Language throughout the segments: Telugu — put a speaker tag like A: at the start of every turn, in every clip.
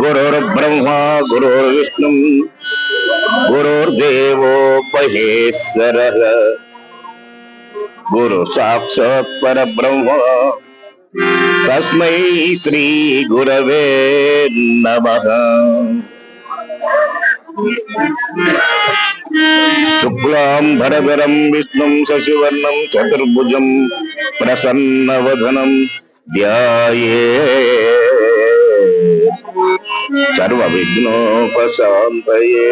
A: குருர் பிரம்மா குருர் விஷ்ணு குருர் தேவோ மகேஸ்வர குரு சாட்சாத் பரபிரம்மா. தஸ்மை ஸ்ரீ குரவே நம शुक्लाम्भरधरं विष्णुं शशिवर्णं चतुर्भुजं प्रसन्नवधनं ध्याये सर्व विघ्नोपशान्तये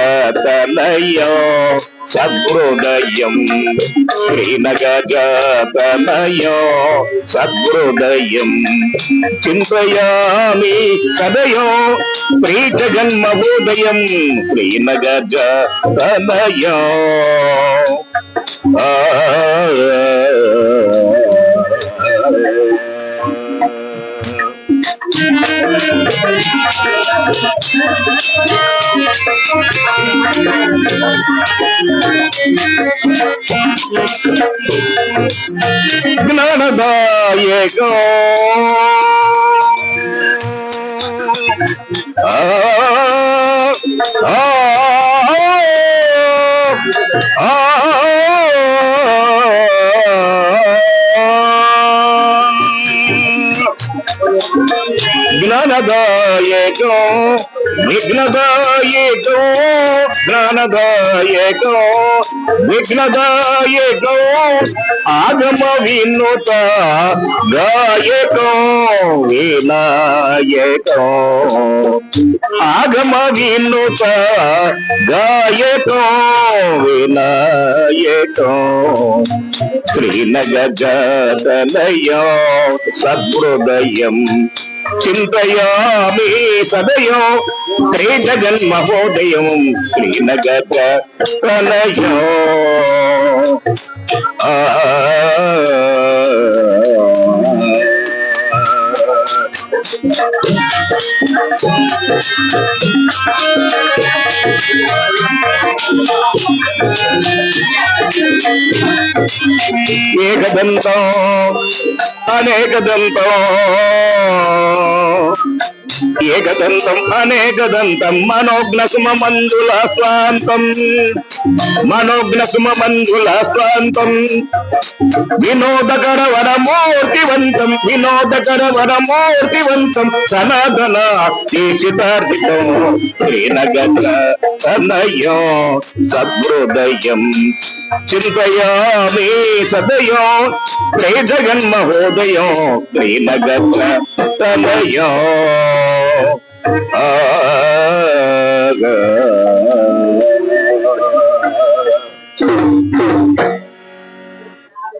A: श्रीनगजतनयो సద్హృదయం శ్రీనగజాతనయో సద్హృదయం చింతయామి సదయో ప్రీత ప్రీతజన్మభూదయం శ్రీనగజాతనయో ఆ జ్ఞానదాయకో విఘ్నదాయకో జ్ఞానదాయకో విఘ్నదాయకో ఆగమ వినుత గాయకో వినాయకో. ఆగమ వినుత గాయకో వినాయకో. శ్రీనగజాతనయో సద్హృదయం చింతయామి సదయో శ్రీనగర శ్రీనగజ Thank you. ఏకదంతం అనేకదంతం. ఏకదంతం అనేకదంతం మనోజ్ఞ సుమ మంజుల స్వాంతం మనోజ్ఞ సుమ మంజుల స్వాంతం వినోదకర వరమూర్తివంతం వినోదకర వరమూర్తివంతం సనాతన దీక్షితార్జితం శ్రీనగర సనయో సద్హృదయం చింతయామి సదయో శ్రీ జగన్మహోదయం శ్రీనగర తనయో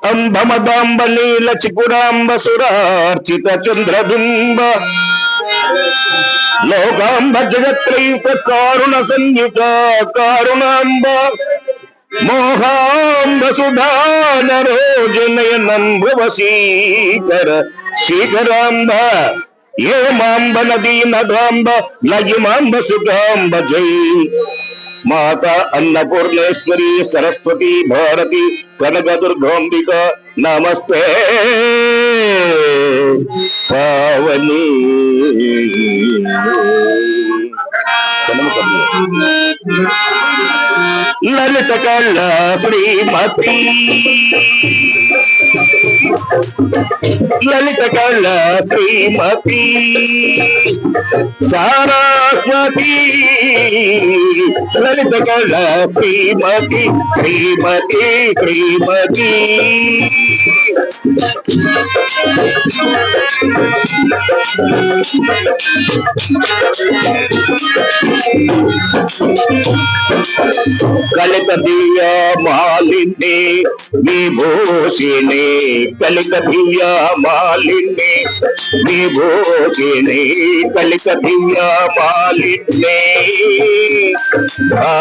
A: అంబమదాంబ నీల చికురాంబ సురార్చిత చంద్రబింబ లోకాంబ జగత్రైక కారుణ సంయుత కారుణాంబ. మోహాంబ సుధాన రోజు సుధానరోజనయనంభవ శీకర శీకరాంబ. ये मांब नदी नदाम्ब लयिमांब सुगांब जय माता अन्नपूर्णेश्वरी, सरस्वती भारती कनक दुर्गांबिका नमस्ते। पावनी। లలిత కళ్ళ శ్రీమతి లలిత కళ్ళ శ్రీమతి సారస్వతి లలిత కళ శ్రీమతి శ్రీమతి శ్రీమతి Thank you. దివ్య మాలిని విభూషిణి కలిత దివ్య మాలిని విభూషిణి కలిత దివ్య మాలిని ఆ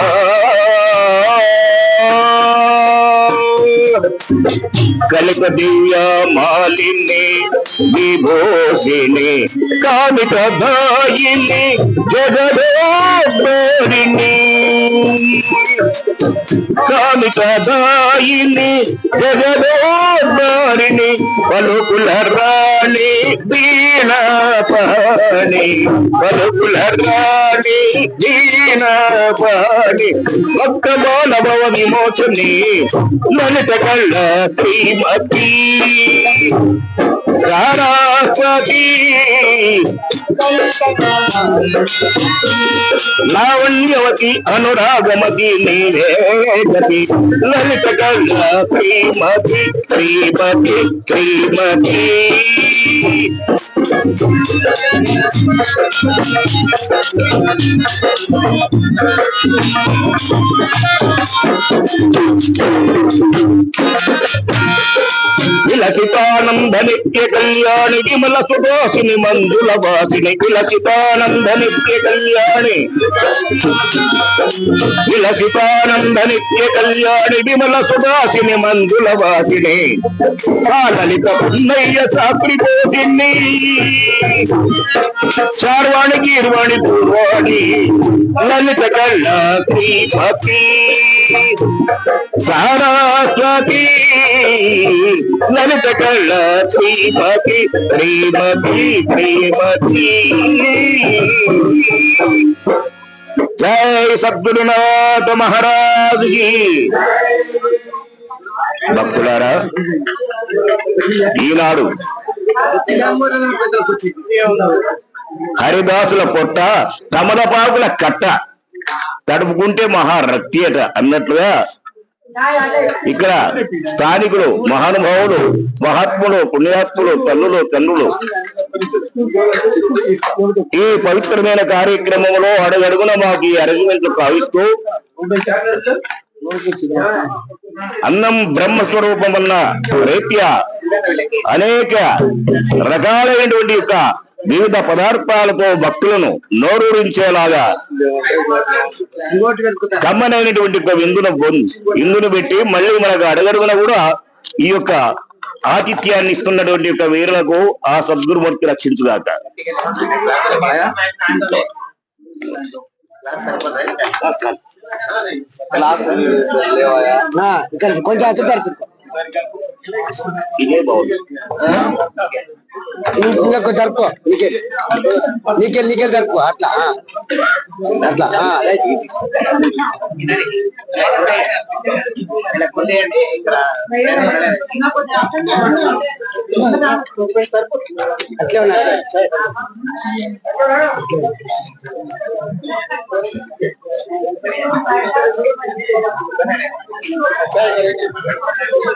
A: కలిత దివ్య మాలిని విభూషిణి కామిత దాయిని జగదోరిణి కామికదాయిని జగదోరిణి పలుకుల రాణి వీణాపాణి పలుకుల రాణి వీణాపాణి ఒక్క మానవ విమోచని లలిత కళ్ళ శ్రీమతి సారాస్వతి లావణ్యవతి అనురాగమతి నీవే గతి లలిత కళ్ళ శ్రీమతి శ్రీమతి విలసితానందనిత్య కళ్యాణి విమల సుభాషిని మంజుల వాసిని విలసితానందనిత్య కళ్యాణి విలసితానందనిత్య కళ్యాణి విమల సుభాషిని మంజుల వాసిని కాలలిత పున్నయ్య సాత్రి పోసిని శార్వాణి గీర్వాణి పూర్వాణి లలిత కళ్ళ శ్రీపతి శ్రీమతి. లలిత కళ శ్రీమతి శ్రీమతి శ్రీమతి. జై సద్గురునాథ మహారాజు భక్తులారా ఈనాడు హరిదాసుల పొట్ట తమలపాకుల కట్ట తడుపుకుంటే మహా రక్తియట అన్నట్లుగా ఇక్కడ స్థానికులు మహానుభావులు మహాత్ములు పుణ్యాత్ములు తల్లులు తండ్రులు ఈ పవిత్రమైన కార్యక్రమంలో అడుగడుగున మాకు ఈ అరేంజ్మెంట్లు కావిస్తూ అన్నం బ్రహ్మస్వరూపం అన్న రీత్యా అనేక రకాలైనటువంటి యొక్క వివిధ పదార్థాలతో భక్తులను నోరూరించేలాగా కమ్మనైనటువంటి ఒక విందును ఇందును పెట్టి మళ్ళీ మనకు అడగడుగున కూడా ఈ యొక్క ఆతిథ్యాన్ని ఇస్తున్నటువంటి యొక్క వీరులకు ఆ సద్గురుమూర్తి రక్షించుగాక.
B: ఇక్కడ కొంచెం అతి
A: ఇదే బాగుంది
B: ఇంకా కొంచెం జరుపు నీకే నీకే నీకే జరుపు అట్లా ఆ. అట్లా ఆ, రైట్ అట్లే ఉన్నా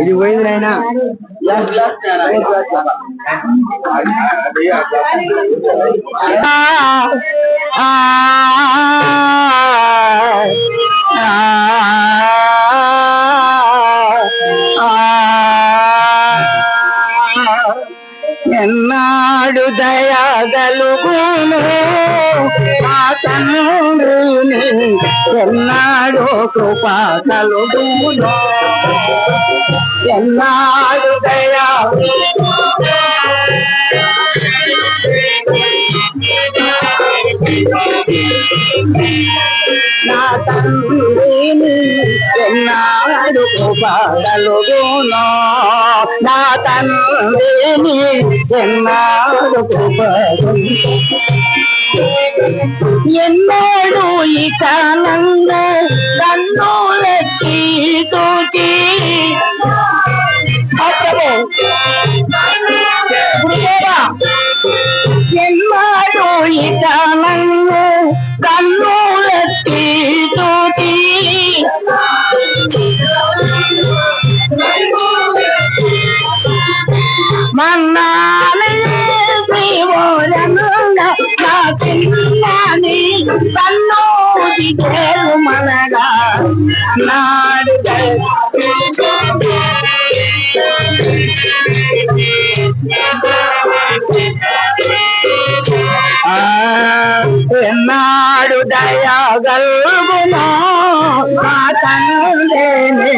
B: ఇది పోయింది నాయనా
C: ఎన్నాడు దయగలుగును ఆ తండ్రిని ఎన్నాడు కృప కలుగును ఎన్నాడు దయా Thank you. నా తండ్రిని ఎన్నాడు కృప నా తండ్రిని ఎన్నాడు కృప ఎన్నాడు ఇక నన్ను కన్నులెత్తి చూచి ఎన్నాడు ఇక నన్ను కన్ను దయగల్గునా నా తండ్రిని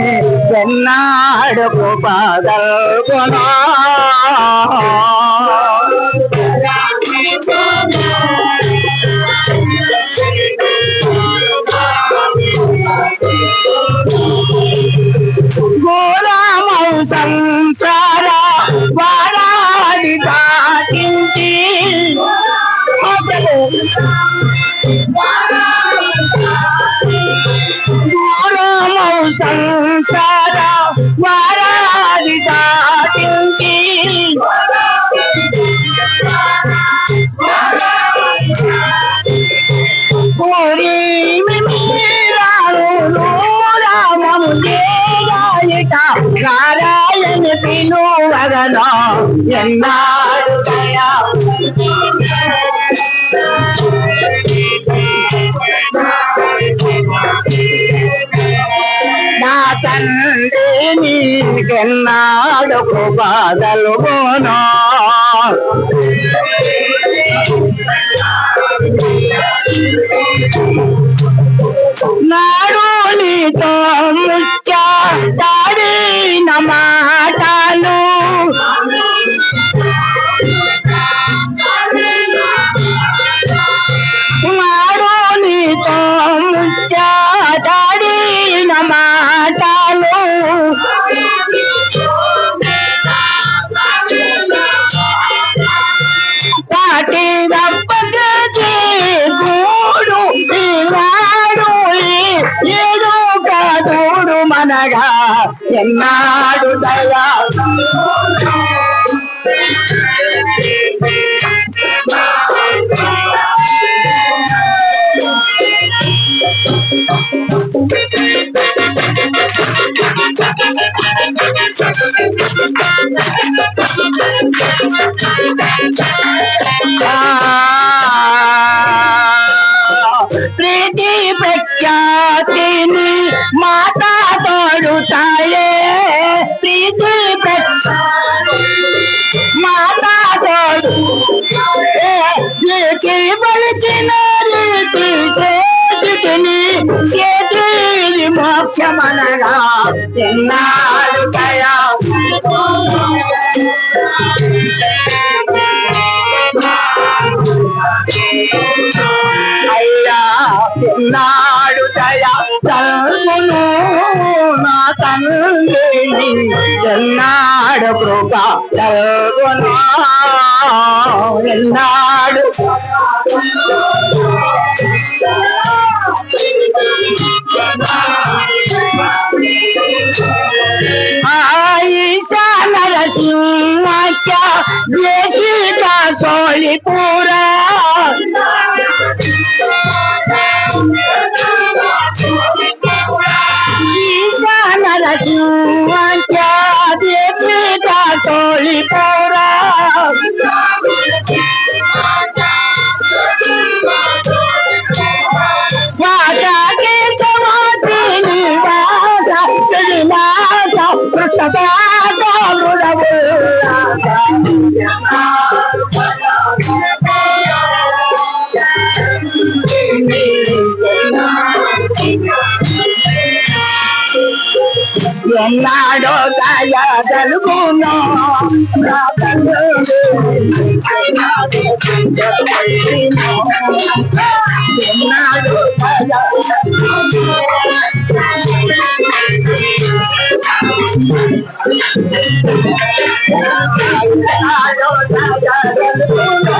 C: ఎన్నాడు ఎన్నాడు దయా నా తండ్రి నీకెన్నాడు కృపగలుగునో నాడు నీతో ముచ్చాడిన మనగా ఎన్నాడు దయా? ప్రీతి प्रख्यातिन माता तोड़ उठाए। प्रीति माता तोड़ बल किनारे कितनी क्षेत्र मोक्ष मनरा ఉన్నాడు దయా. తల్మును నా తండ్రిని ఎన్నాడు కృప? తల్గునా ఎన్నాడు ఆయిషా నరసింహ దేశిక సోళిపురా. ఎన్నాడో దయా తెలుగునో ఎన్నాడో దయా ఎన్నాడో దయా గలుగునో